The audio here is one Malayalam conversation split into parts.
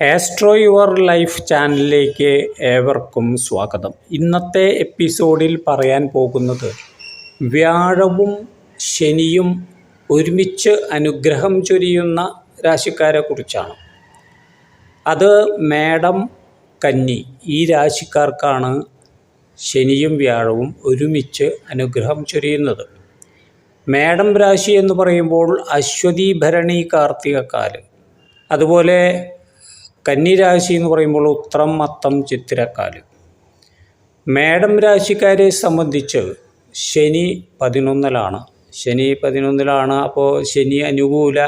ആസ്ട്രോ യുവർ ലൈഫ് ചാനലിലേക്ക് ഏവർക്കും സ്വാഗതം. ഇന്നത്തെ എപ്പിസോഡിൽ പറയാൻ പോകുന്നത് വ്യാഴവും ശനിയും ഒരുമിച്ച് അനുഗ്രഹം ചൊരിയുന്ന രാശിക്കാരെ കുറിച്ചാണ്. അത് മേടം കന്നി ഈ രാശിക്കാർക്കാണ് ശനിയും വ്യാഴവും ഒരുമിച്ച് അനുഗ്രഹം ചൊരിയുന്നത്. മേടം രാശി എന്ന് പറയുമ്പോൾ അശ്വതി ഭരണി കാർത്തികക്കാൽ അതുപോലെ കന്നിരാശി എന്ന് പറയുമ്പോൾ ഉത്രം മത്തം ചിത്തിരക്കാൽ മേടം രാശിക്കാരെ സംബന്ധിച്ച് ശനി പതിനൊന്നിലാണ്. ശനി പതിനൊന്നിലാണ് അപ്പോൾ ശനി അനുകൂല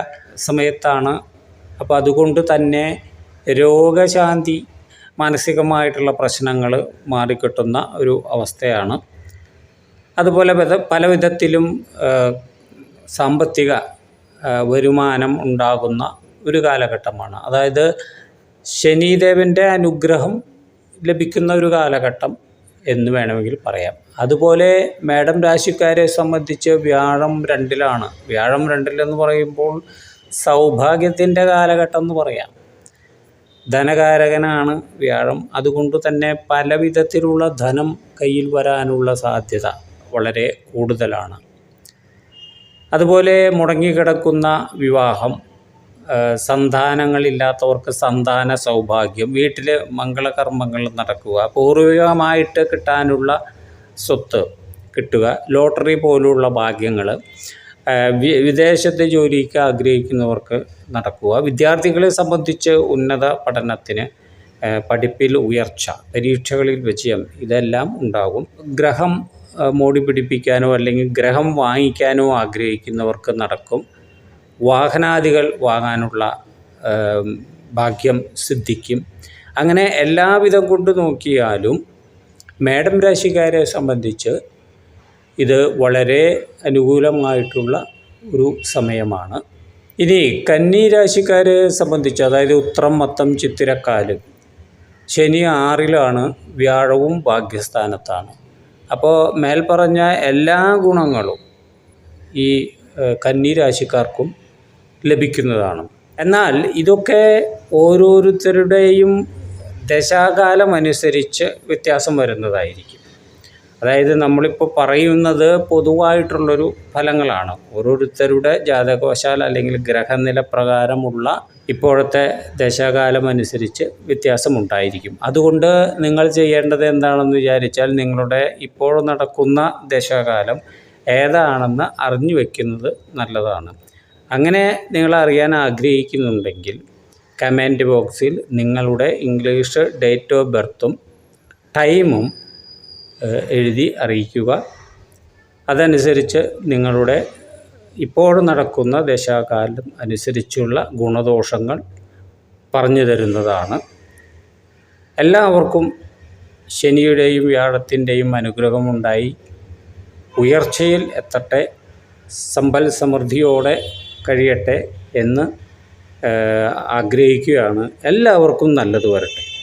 സമയത്താണ്. അപ്പോൾ അതുകൊണ്ട് തന്നെ രോഗശാന്തി മാനസികമായിട്ടുള്ള പ്രശ്നങ്ങൾ മാറിക്കിട്ടുന്ന ഒരു അവസ്ഥയാണ്. അതുപോലെ പല വിധത്തിലും സാമ്പത്തിക വരുമാനം ഉണ്ടാകുന്ന ഒരു കാലഘട്ടമാണ്. അതായത് ശനിദേവന്റെ അനുഗ്രഹം ലഭിക്കുന്ന ഒരു കാലഘട്ടം എന്ന് വേണമെങ്കിൽ പറയാം. അതുപോലെ മേടം രാശിക്കാരെ സംബന്ധിച്ച് വ്യാഴം രണ്ടിലാണ്. വ്യാഴം രണ്ടിലെന്ന് പറയുമ്പോൾ സൗഭാഗ്യത്തിന്റെ കാലഘട്ടം എന്ന് പറയാം. ധനകാരകനാണ് വ്യാഴം. അതുകൊണ്ട് തന്നെ പല വിധത്തിലുള്ള ധനം കയ്യിൽ വരാനുള്ള സാധ്യത വളരെ കൂടുതലാണ്. അതുപോലെ മുടങ്ങിക്കിടക്കുന്ന വിവാഹം സന്താനങ്ങളില്ലാത്തവർക്ക് സന്താന സൗഭാഗ്യം വീട്ടിൽ മംഗളകർമ്മങ്ങൾ നടക്കുക പൂർവികമായിട്ട് കിട്ടാനുള്ള സ്വത്ത് കിട്ടുക ലോട്ടറി പോലുള്ള ഭാഗ്യങ്ങൾ വിദേശത്തെ ജോലിക്ക് ആഗ്രഹിക്കുന്നവർക്ക് നടക്കുക വിദ്യാർത്ഥികളെ സംബന്ധിച്ച് ഉന്നത പഠനത്തിന് പഠിപ്പിൽ ഉയർച്ച പരീക്ഷകളിൽ വിജയം ഇതെല്ലാം ഉണ്ടാകും. ഗ്രഹം മോടി പിടിപ്പിക്കാനോ അല്ലെങ്കിൽ ഗ്രഹം വാങ്ങിക്കാനോ ആഗ്രഹിക്കുന്നവർക്ക് നടക്കും. വാഹനാദികൾ വാങ്ങാനുള്ള ഭാഗ്യം സിദ്ധിക്കും. അങ്ങനെ എല്ലാവിധം കൊണ്ട് നോക്കിയാലും മേഡം രാശിക്കാരെ സംബന്ധിച്ച് ഇത് വളരെ അനുകൂലമായിട്ടുള്ള ഒരു സമയമാണ്. ഇനി കന്നി രാശിക്കാരെ സംബന്ധിച്ച് അതായത് ഉത്രം മത്തം ചിത്തിരക്കാൽ ശനി ആറിലാണ് വ്യാഴവും ഭാഗ്യസ്ഥാനത്താണ്. അപ്പോൾ മേൽപ്പറഞ്ഞ എല്ലാ ഗുണങ്ങളും ഈ കന്നി രാശിക്കാർക്കും ലഭിക്കുന്നതാണ്. എന്നാൽ ഇതൊക്കെ ഓരോരുത്തരുടെയും ദശാകാലം അനുസരിച്ച് വ്യത്യാസം വരുന്നതായിരിക്കും. അതായത് നമ്മളിപ്പോൾ പറയുന്നത് പൊതുവായിട്ടുള്ളൊരു ഫലങ്ങളാണ്. ഓരോരുത്തരുടെ ജാതകവശാൽ അല്ലെങ്കിൽ ഗ്രഹനില പ്രകാരമുള്ള ഇപ്പോഴത്തെ ദശാകാലം അനുസരിച്ച് വ്യത്യാസമുണ്ടായിരിക്കും. അതുകൊണ്ട് നിങ്ങൾ ചെയ്യേണ്ടത് എന്താണെന്ന് വിചാരിച്ചാൽ നിങ്ങളുടെ ഇപ്പോൾ നടക്കുന്ന ദശാകാലം ഏതാണെന്ന് അറിഞ്ഞു വയ്ക്കുന്നത് നല്ലതാണ്. അങ്ങനെ നിങ്ങൾ അറിയാൻ ആഗ്രഹിക്കുന്നുണ്ടെങ്കിൽ കമന്റ് ബോക്സിൽ നിങ്ങളുടെ ഇംഗ്ലീഷ് ഡേറ്റ് ഓഫ് ബർത്തും ടൈമും എഴുതി അറിയിക്കുക. അതനുസരിച്ച് നിങ്ങളുടെ ഇപ്പോൾ നടക്കുന്ന ദശാകാലം അനുസരിച്ചുള്ള ഗുണദോഷങ്ങൾ പറഞ്ഞു തരുന്നതാണ്. എല്ലാവർക്കും ശനിയുടെയും വ്യാഴത്തിന്റെയും അനുഗ്രഹമുണ്ടായി. ഉയർച്ചയിൽ എത്തട്ടെ. സമ്പൽ സമൃദ്ധിയോടെ കഴിയട്ടെ എന്ന് ആഗ്രഹിക്കുകയാണ്. എല്ലാവർക്കും നല്ലത് വരട്ടെ.